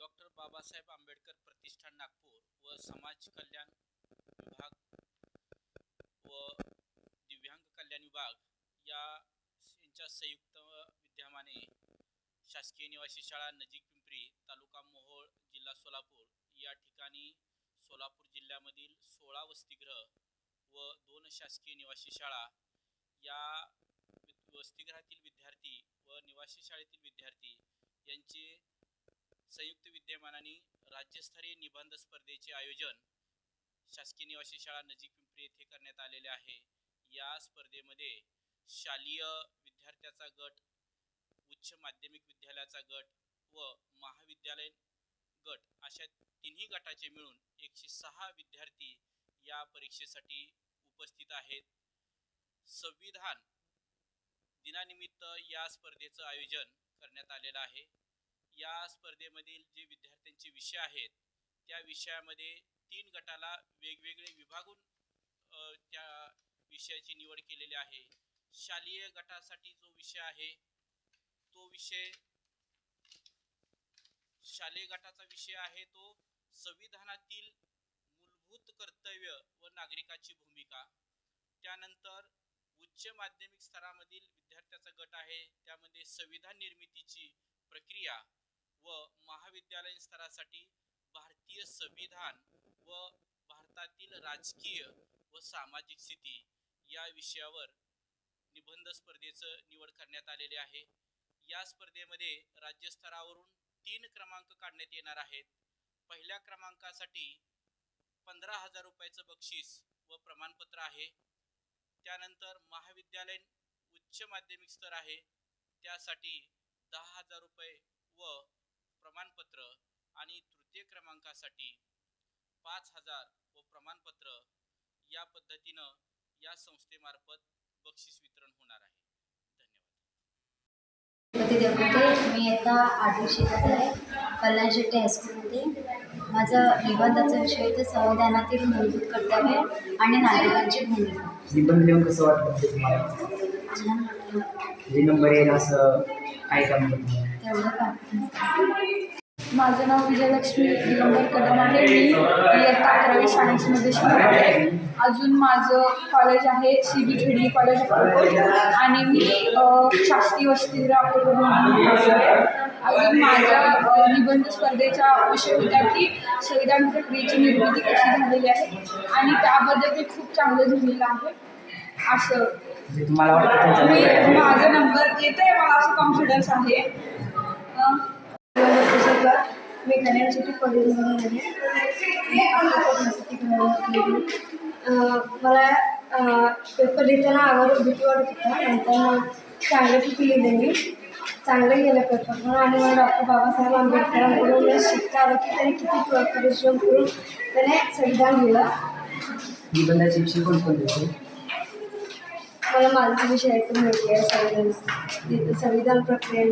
Doctor Babasaheb Ambedkar प्रतिष्ठान नागपूर व समाज कल्याण विभाग व दिव्यांग कल्याण विभाग या यांच्या संयुक्त विद्यमाने शासकीय निवासी शाळा नजीक पिंपरी तालुका मोहोळ जिल्हा सोलापूर या ठिकाणी सोलापूर जिल्ह्यामधील सोळा वसतिगृह व दोन शासकीय निवासी शाळा या वसतिगृहातील विद्यार्थी व निवासी शाळेतील विद्यार्थी यांचे संयुक्त विद्यमानाने राज्यस्तरीय निबंध स्पर्धेचे आयोजन शासकीय निवासी शाळा नजीक पिंपरी येथे करण्यात आलेले आहे. या स्पर्धेमध्ये शालेय विद्यार्थ्याचा गट उच्च माध्यमिक विद्यालयाचा गट व महाविद्यालयीन गट अशा तिन्ही गटाचे मिळून एकशे सहा विद्यार्थी या परीक्षेसाठी उपस्थित आहेत. संविधान दिनानिमित्त या स्पर्धेचं आयोजन करण्यात आलेलं आहे. या स्पर्धेमधील जे विद्यार्थ्यांचे विषय आहेत त्या विषयामध्ये तीन गटाला वेगवेगळे विभागून त्या विषयाची निवड केलेली आहे. शालेय गटासाठी जो विषय आहे तो विषय शालेय गटाचा विषय आहे तो संविधानातील मूलभूत कर्तव्य व नागरिकाची भूमिका. त्यानंतर उच्च माध्यमिक स्तरामधील विद्यार्थ्याचा गट आहे. त्यामध्ये संविधान निर्मितीची प्रक्रिया व महाविद्यालयीन स्तरासाठी भारतीय संविधान व भारतातील राजकीय व सामाजिक स्थिती या विषयावर निबंध स्पर्धेचं निवड करण्यात आलेले आहे. या स्पर्धेमध्ये राज्यस्तरावरून तीन क्रमांक काढण्यात येणार आहेत. पहिल्या क्रमांकासाठी पंधरा हजार रुपयाचं बक्षीस व प्रमाणपत्र आहे. त्यानंतर महाविद्यालयीन उच्च माध्यमिक स्तर आहे. त्यासाठी दहा हजार रुपये व प्रमाणपत्र आणि तृतीय क्रमांकासाठी पाच हजार व प्रमाणपत्र या पद्धतीनं या संस्थेमार्फत बक्षीस वितरण होणार आहे. धन्यवाद मी आता आठवी शिकत आहे कल्याण शेट्टी हायस्कूलमध्ये माझा निबंधाचा विषय होता संविधानातील मूलभूत कर्तव्य आणि नागरिकांची भूमिका. निबंध लिहून कसं वाटतं ते तुम्हाला? जे नंबर येईल असं काय काम माझं नाव विजयलक्ष्मी दिगंबर कदम आहे. मी इयत्ता अकरावी सायन्समध्ये शिकते अजून माझं कॉलेज आहे सी बी खेडी कॉलेज आणि मी शास्त्री शासकीय वसतिगृह अजून माझ्या निबंध स्पर्धेचा विषय होता की संविधान प्रक्रियेची निर्मिती कशी झालेली आहे आणि त्याबद्दल मी खूप चांगलं लिहिलेलं आहे. असं. म्हणजे तुम्हाला वाटतं मी आहे? माझा नंबर येते मला असं कॉन्फिडन्स आहे. मी आले मला पेपर लिहिताना अगोदर भीती वाटत होता नंतर चांगल्यापैकी लिहिले मी चांगलं गेलं पेपर पण. आणि मला डॉक्टर बाबासाहेब आंबेडकरांकडून शिकता आलं की त्यांनी किती परिश्रम करून त्याने संविधान लिहिलं निबंधाचे विषय कोणकोणते होते? मला माझा विषय ऐकून माहिती आहे संविधान संविधान प्रक्रिया